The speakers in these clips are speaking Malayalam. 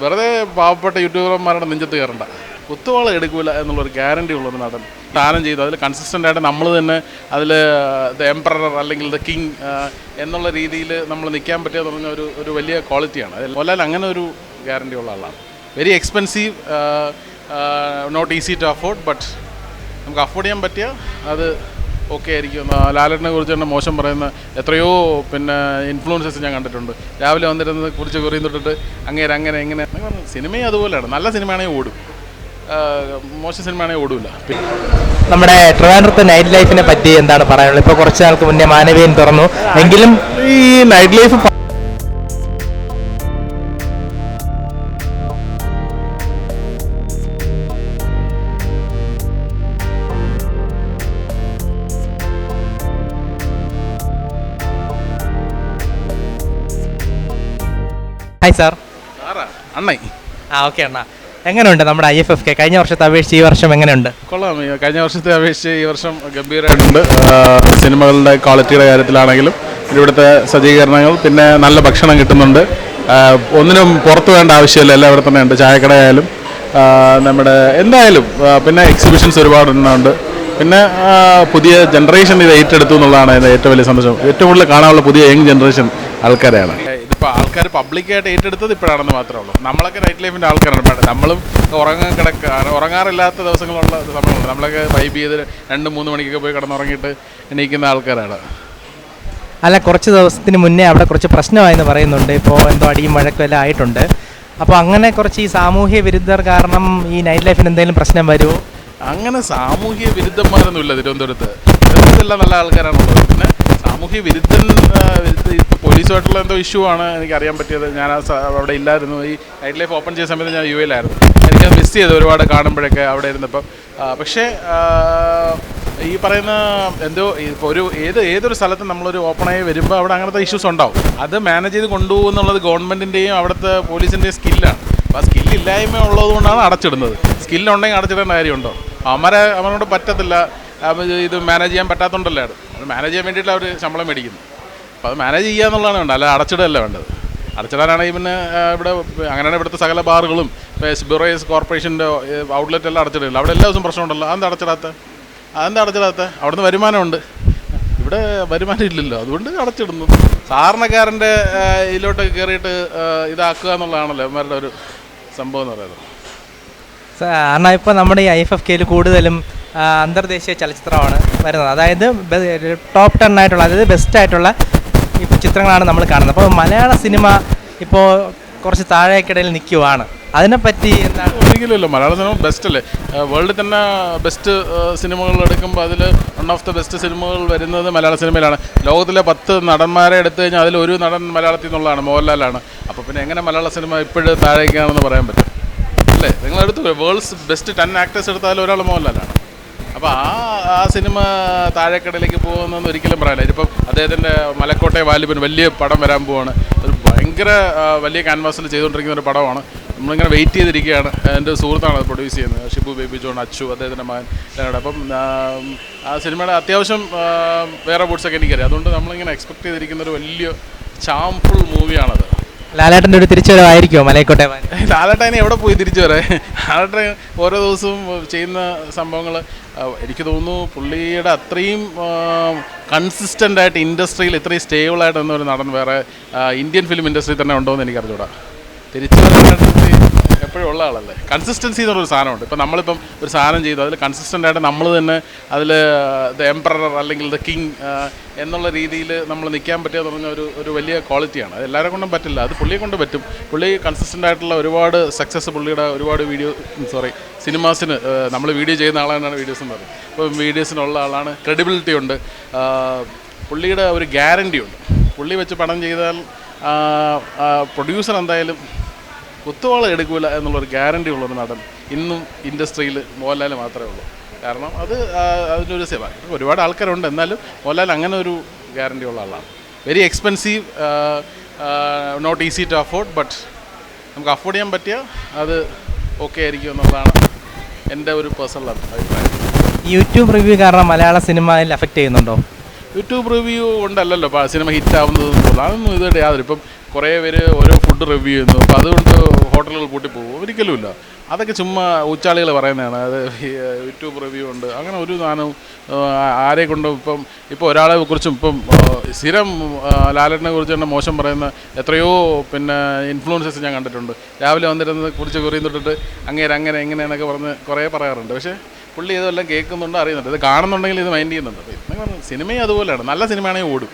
വെറുതെ പാവപ്പെട്ട യൂട്യൂബർമാരുടെ നെഞ്ചത്ത് കയറണ്ട. കുത്തുവാള എടുക്കൂല എന്നുള്ളൊരു ഗ്യാരണ്ടി ഉള്ളൊരു നടൻ ദാനം ചെയ്തു. അതിൽ കൺസിസ്റ്റന്റ് ആയിട്ട് നമ്മൾ തന്നെ അതിൽ ദ എംപറർ അല്ലെങ്കിൽ ദ കിങ് എന്നുള്ള രീതിയിൽ നമ്മൾ നിൽക്കാൻ പറ്റുക പറഞ്ഞ ഒരു ഒരു വലിയ ക്വാളിറ്റിയാണ് അതിൽ മോഹൻലാൽ അങ്ങനെ ഒരു ഗ്യാരണ്ടി ഉള്ള ആളാണ്. Very expensive not easy to afford but നമുക്ക് അഫോർഡ് ചെയ്യാൻ പറ്റിയ അത് ഓക്കെ ആയിരിക്കും. ലാലേട്ടനെ കുറിച്ച് തന്നെ മോശം പറയുന്ന എത്രയോ പിന്നെ ഇൻഫ്ലുവൻസസ് ഞാൻ കണ്ടിട്ടുണ്ട്. രാവിലെ വന്നിരുന്നത് കുറിച്ച് കുറിയും തൊട്ടിട്ട് അങ്ങേരെ അങ്ങനെ എങ്ങനെ സിനിമയും അതുപോലെയാണ്. നല്ല സിനിമയാണെങ്കിൽ ഓടും. മോശം സിനിമയാണെങ്കിൽ ഓടില്ല നമ്മുടെ ട്രിവാൻഡ്രത്തെ നൈറ്റ് ലൈഫിനെ പറ്റി എന്താണ് പറയാനുള്ളത്? ഇപ്പോൾ കുറച്ച് നാൾക്ക് മുന്നേ മാനവീയൻ തുറന്നു. എങ്കിലും ഈ നൈറ്റ് ലൈഫ് ഹായ് സാർ ആറാ അണ്ണായി ആ ഓക്കെ അണ്ണാ. എങ്ങനെയുണ്ട് നമ്മുടെ ഐ എഫ് എഫ് കെ? കഴിഞ്ഞ വർഷത്തെ അപേക്ഷിച്ച് ഈ വർഷം എങ്ങനെയുണ്ട്? കൊള്ളാം. കഴിഞ്ഞ വർഷത്തെ അപേക്ഷിച്ച് ഈ വർഷം ഗംഭീരമായിട്ടുണ്ട് സിനിമകളുടെ ക്വാളിറ്റിയുടെ കാര്യത്തിലാണെങ്കിലും ഇവിടുത്തെ സജ്ജീകരണങ്ങൾ പിന്നെ നല്ല ഭക്ഷണം കിട്ടുന്നുണ്ട്. ഒന്നിനും പുറത്ത് വേണ്ട ആവശ്യമില്ല. എല്ലാം ഇവിടെ തന്നെ ഉണ്ട് ചായക്കടയായാലും നമ്മുടെ എന്തായാലും പിന്നെ എക്സിബിഷൻസ് ഒരുപാട് ഉണ്ട് പിന്നെ പുതിയ ജനറേഷൻ ഇത് ഏറ്റെടുത്തു എന്നുള്ളതാണ് ഏറ്റവും വലിയ സന്തോഷം. ഏറ്റവും കൂടുതൽ കാണാനുള്ള പുതിയ യങ് ജനറേഷൻ ആൾക്കാരെയാണ്. ആൾക്കാർ പബ്ലിക്കായിട്ട് ഏറ്റെടുത്തത് ഇപ്പോഴാണെന്ന് മാത്രമേ ഉള്ളൂ. നമ്മളൊക്കെ നൈറ്റ് ലൈഫിന്റെ ആൾക്കാരാണ് പാട്ട് നമ്മളും ഉറങ്ങാൻ കിടക്ക ഉറങ്ങാറില്ലാത്ത ദിവസങ്ങളുള്ള സമയമുണ്ട് നമ്മളൊക്കെ വൈബ് ചെയ്ത് രണ്ട് മൂന്ന് മണിക്കൊക്കെ പോയി കിടന്നുറങ്ങിയിട്ട് എണീക്കുന്ന ആൾക്കാരാണ്. അല്ല കുറച്ച് ദിവസത്തിന് മുന്നേ അവിടെ കുറച്ച് പ്രശ്നമായെന്ന് പറയുന്നുണ്ട്. ഇപ്പോൾ എന്തോ അടിയും വഴക്കും എല്ലാം ആയിട്ടുണ്ട്. അപ്പോൾ അങ്ങനെ കുറച്ച് ഈ സാമൂഹ്യ വിരുദ്ധർ കാരണം ഈ നൈറ്റ് ലൈഫിന് എന്തെങ്കിലും പ്രശ്നം വരുമോ അങ്ങനെ സാമൂഹ്യ വിരുദ്ധന്മാരൊന്നുമില്ല തിരുവനന്തപുരത്ത്. എല്ലാം നല്ല ആൾക്കാരാണുള്ളത്. പിന്നെ സാമൂഹ്യ വിരുദ്ധൻ പോലീസുമായിട്ടുള്ള എന്തോ ഇഷ്യൂ ആണ് എനിക്ക് അറിയാൻ പറ്റിയത്. ഞാൻ അവിടെ ഇല്ലായിരുന്നു. ഈ നൈറ്റ് ലൈഫ് ഓപ്പൺ ചെയ്ത സമയത്ത് ഞാൻ യു എയിലായിരുന്നു. എനിക്ക് മിസ് ചെയ്തു ഒരുപാട് കാണുമ്പോഴൊക്കെ അവിടെ ഇരുന്നപ്പം. പക്ഷേ ഈ പറയുന്ന എന്തോ ഇപ്പോൾ ഒരു ഏത് ഏതൊരു സ്ഥലത്തും നമ്മളൊരു ഓപ്പണായി വരുമ്പോൾ അവിടെ അങ്ങനത്തെ ഇഷ്യൂസ് ഉണ്ടാവും. അത് മാനേജ് ചെയ്ത് കൊണ്ടുപോകും എന്നുള്ളത് ഗവൺമെന്റിന്റെയും അവിടുത്തെ പോലീസിന്റെയും സ്കില്ലാണ് അപ്പോൾ ആ സ്കില്ലില്ലായ്മ ഉള്ളതുകൊണ്ടാണ് അടച്ചിടുന്നത്. സ്കില്ലുണ്ടെങ്കിൽ അടച്ചിടേണ്ട കാര്യമുണ്ടോ? അവരെ അവനോട് പറ്റത്തില്ല. ഇത് മാനേജ് ചെയ്യാൻ പറ്റാത്തതുകൊണ്ടല്ലേ അത്? മാനേജ് ചെയ്യാൻ വേണ്ടിയിട്ട് അവർ ശമ്പളം മേടിക്കുന്നു. അപ്പോൾ അത് മാനേജ് ചെയ്യുക എന്നുള്ളതാണ് വേണ്ടത്. അല്ല അടച്ചിടല്ല വേണ്ടത്. അടച്ചിടാനാണെങ്കിൽ പിന്നെ ഇവിടെ അങ്ങനെയാണ് ഇവിടുത്തെ സകല ബാറുകളും ബിറോയസ് കോർപ്പറേഷന്റെ ഔട്ട്ലെറ്റ് എല്ലാം അടച്ചിടില്ല അവിടെ എല്ലാ ദിവസവും പ്രശ്നമുണ്ടല്ലോ. അതെന്താ അടച്ചിടാത്ത? അതെന്താ അടച്ചിടാത്ത? അവിടുന്ന് വരുമാനമുണ്ട്. ഇവിടെ വരുമാനം ഇല്ലല്ലോ. അതുകൊണ്ട് അടച്ചിടുന്നു. സാധാരണക്കാരന്റെ ഇതിലോട്ട് കയറിയിട്ട് ഇതാക്കുക എന്നുള്ളതാണല്ലോ ഇവന്മാരുടെ ഒരു സംഭവം എന്ന് പറയുന്നത്. അണ്ണാ ഇപ്പോൾ നമ്മുടെ ഈ ഐ എഫ് എഫ് കെയിൽ കൂടുതലും അന്തർദേശീയ ചലച്ചിത്രമാണ് വരുന്നത്. അതായത് ടോപ്പ് ടെൻ ആയിട്ടുള്ള അതായത് ബെസ്റ്റ് ആയിട്ടുള്ള ചിത്രങ്ങളാണ് നമ്മൾ കാണുന്നത്. അപ്പോൾ മലയാള സിനിമ ഇപ്പോൾ കുറച്ച് താഴേക്കിടയിൽ നിൽക്കുവാണ് അതിനെപ്പറ്റി എന്താണ്? ഒരിക്കലുമല്ലോ മലയാള സിനിമ ബെസ്റ്റ് അല്ലേ? വേൾഡിൽ തന്നെ ബെസ്റ്റ് സിനിമകൾ എടുക്കുമ്പോൾ അതിൽ വൺ ഓഫ് ദ ബെസ്റ്റ് സിനിമകൾ വരുന്നത് മലയാള സിനിമയിലാണ്. ലോകത്തിലെ പത്ത് നടന്മാരെ എടുത്തു കഴിഞ്ഞാൽ അതിൽ ഒരു നടൻ മലയാളത്തിൽ നിന്നുള്ളതാണ് മോഹൻലാലാണ്. അപ്പോൾ പിന്നെ എങ്ങനെ മലയാള സിനിമ ഇപ്പോഴും താഴേക്കാണെന്ന് പറയാൻ പറ്റും? അല്ലേ? നിങ്ങൾ വേൾഡ്സ് ബെസ്റ്റ് ടെൻ ആക്ടേഴ്സ് എടുത്താലും ഒരാൾ മോഹൻലാലാണ്. അപ്പോൾ ആ ആ സിനിമ താഴേക്കടയിലേക്ക് പോകുന്നതെന്ന് ഒരിക്കലും പറയാനില്ല. ഇതിപ്പം അദ്ദേഹത്തിന്റെ മലക്കോട്ടെ വാലിബൻ വലിയ പടം വരാൻ പോവാണ്. ഒരു ഭയങ്കര വലിയ ക്യാൻവാസിൽ ചെയ്തുകൊണ്ടിരിക്കുന്ന ഒരു പടമാണ്. നമ്മളിങ്ങനെ വെയിറ്റ് ചെയ്തിരിക്കുകയാണ്. എന്റെ സുഹൃത്താണ് അത് പ്രൊഡ്യൂസ് ചെയ്യുന്നത്. ഷിബു ബേബി ജോൺ അച്ചു അദ്ദേഹത്തിന്റെ മകൻ അപ്പം ആ, സിനിമയുടെ അത്യാവശ്യം വേറെ ബോട്ട്സൊക്കെ എനിക്കറിയാം. അതുകൊണ്ട് നമ്മളിങ്ങനെ എക്സ്പെക്ട് ചെയ്തിരിക്കുന്ന ഒരു വലിയ ചാംഫുൾ മൂവിയാണത് ലാലേട്ടന്റെ ഒരു തിരിച്ചുവരവായിരിക്കുമോ മലയക്കോട്ടെ വാൻ ലാലട്ടനെ എവിടെ പോയി തിരിച്ചു വരെ ലാലേട്ടൻ ഓരോ ദിവസവും ചെയ്യുന്ന സംഭവങ്ങൾ എനിക്ക് തോന്നുന്നു പുള്ളിയുടെ അത്രയും കൺസിസ്റ്റന്റ് ആയിട്ട് ഇൻഡസ്ട്രിയിൽ ഇത്രയും സ്റ്റേബിൾ ആയിട്ട് നിന്ന ഒരു നടൻ വേറെ ഇന്ത്യൻ ഫിലിം ഇൻഡസ്ട്രി തന്നെ ഉണ്ടോ എന്ന് എനിക്ക് അറിഞ്ഞൂടാ തിരിച്ചു എപ്പോഴും ഉള്ള ആളല്ലേ? കൺസിസ്റ്റൻസി എന്ന് സാധനമുണ്ട്. ഇപ്പം നമ്മളിപ്പം ഒരു സാധനം ചെയ്തു. അതിൽ കൺസിസ്റ്റന്റ് ആയിട്ട് നമ്മൾ തന്നെ അതിൽ ദ എംപറർ അല്ലെങ്കിൽ ദ കിങ് എന്നുള്ള രീതിയിൽ നമ്മൾ നിൽക്കാൻ പറ്റുക പറഞ്ഞ ഒരു ഒരു വലിയ ക്വാളിറ്റിയാണ് അത് എല്ലാവരെ കൊണ്ടും പറ്റില്ല. അത് പുള്ളിയെ കൊണ്ട് പറ്റും. പുള്ളി കൺസിസ്റ്റന്റ് ആയിട്ടുള്ള ഒരുപാട് സക്സസ് പുള്ളിയുടെ ഒരുപാട് വീഡിയോ സോറി സിനിമാസിന് നമ്മൾ വീഡിയോ ചെയ്യുന്ന ആളാണ് വീഡിയോസ് എന്ന് പറയുന്നത്. അപ്പോൾ വീഡിയോസിനുള്ള ആളാണ്. ക്രെഡിബിലിറ്റി ഉണ്ട്. ആ, പുള്ളിയുടെ ഒരു ഗ്യാരണ്ടി ഉണ്ട്. പുള്ളി വെച്ച് പണം ചെയ്താൽ പ്രൊഡ്യൂസർ എന്തായാലും കുത്തുവാള എടുക്കില്ല എന്നുള്ളൊരു ഗ്യാരണ്ടി ഉള്ളൊരു നടൻ. ഇന്നും ഇൻഡസ്ട്രിയിൽ മോഹൻലാൽ മാത്രമേ ഉള്ളൂ. കാരണം അത് അതിനൊരു സേവ. ഒരുപാട് ആൾക്കാരുണ്ട്. എന്നാലും മോഹൻലാൽ അങ്ങനെ ഒരു ഗ്യാരണ്ടി ഉള്ള ആളാണ്. Very expensive not easy to afford but നമുക്ക് അഫോർഡ് ചെയ്യാൻ പറ്റിയ അത് ഓക്കെ ആയിരിക്കും എന്നുള്ളതാണ് എന്റെ ഒരു പേഴ്സണൽ അഭിപ്രായം. യൂട്യൂബ് റിവ്യൂ കാരണം മലയാള സിനിമയിൽ അഫക്റ്റ് ചെയ്യുന്നുണ്ടോ? യൂട്യൂബ് റിവ്യൂ ഉണ്ടല്ലോ ഇപ്പോൾ സിനിമ ഹിറ്റ് ആവുന്നത് അതൊന്നും ഇതുവരെ യാതൊരു ഇപ്പം കുറേ പേര് ഓരോ ഫുഡ് റിവ്യൂ ചെയ്യുന്നു. അപ്പോൾ അതുകൊണ്ട് ഹോട്ടലുകൾ പൂട്ടിപ്പോകും ഒരിക്കലുമില്ല അതൊക്കെ ചുമ്മാ ഉച്ചാളികൾ പറയുന്നതാണ്. അത് യൂട്യൂബ് റിവ്യൂ ഉണ്ട്. അങ്ങനെ ഒരു സാധനവും ആരെ കൊണ്ടും ഇപ്പം ഇപ്പോൾ ഒരാളെ കുറിച്ചും ഇപ്പം സ്ഥിരം ലാലറ്റിനെ കുറിച്ച് തന്നെ മോശം പറയുന്ന എത്രയോ പിന്നെ ഇൻഫ്ലുവൻസസ് ഞാൻ കണ്ടിട്ടുണ്ട്. രാവിലെ വന്നിരുന്നത് കുറിച്ച് കുറിയും തൊട്ടിട്ട് അങ്ങേരങ്ങനെ എങ്ങനെയെന്നൊക്കെ പറഞ്ഞ് കുറേ പറയാറുണ്ട്. പക്ഷേ പുള്ളി ഇതെല്ലാം കേൾക്കുന്നുണ്ട് അറിയുന്നുണ്ട്. ഇത് കാണുന്നുണ്ടെങ്കിൽ ഇത് മൈൻഡ് ചെയ്യുന്നുണ്ട്. സിനിമയും അതുപോലെയാണ്. നല്ല സിനിമയാണെങ്കിൽ ഓടും.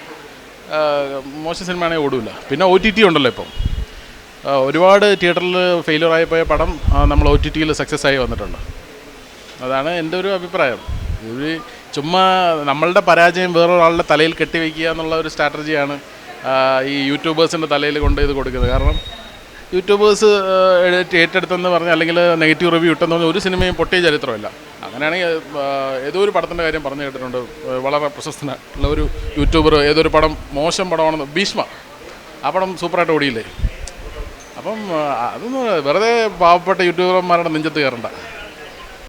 മോശം സിനിമയാണെങ്കിൽ ഓടില്ല പിന്നെ ഒ ടി ടി ഉണ്ടല്ലോ ഇപ്പം. ഒരുപാട് തിയേറ്ററിൽ ഫെയിലിയർ ആയി പോയ പടം നമ്മൾ ഒ ടി ടിയിൽ സക്സസ് ആയി വന്നിട്ടുണ്ട്. അതാണ് എന്റെ ഒരു അഭിപ്രായം. ഒരു ചുമ്മാ നമ്മളുടെ പരാജയം വേറൊരാളുടെ തലയിൽ കെട്ടിവെക്കുക എന്നുള്ള ഒരു സ്ട്രാറ്റജിയാണ് ഈ യൂട്യൂബേഴ്സിന്റെ തലയിൽ കൊണ്ട് ഇത് കൊടുക്കുന്നത്. കാരണം യൂട്യൂബേഴ്സ് ഏറ്റെടുത്തെന്ന് പറഞ്ഞാൽ അല്ലെങ്കിൽ നെഗറ്റീവ് റിവ്യൂ ഇട്ടെന്ന് പറഞ്ഞാൽ ഒരു സിനിമയും പൊട്ടിയ ചരിത്രമില്ല. അങ്ങനെയാണെങ്കിൽ ഏതോ ഒരു പടത്തിന്റെ കാര്യം പറഞ്ഞു കേട്ടിട്ടുണ്ട്. വളരെ പ്രശസ്തനായിട്ടുള്ള ഒരു യൂട്യൂബർ ഏതൊരു പടം മോശം പടമാണെന്ന് ഭീഷ്മ. ആ പടം സൂപ്പറായിട്ട് ഓടിയില്ലേ? അപ്പം അതൊന്നും വെറുതെ പാവപ്പെട്ട യൂട്യൂബർമാരുടെ നെഞ്ചത്ത് കയറണ്ട.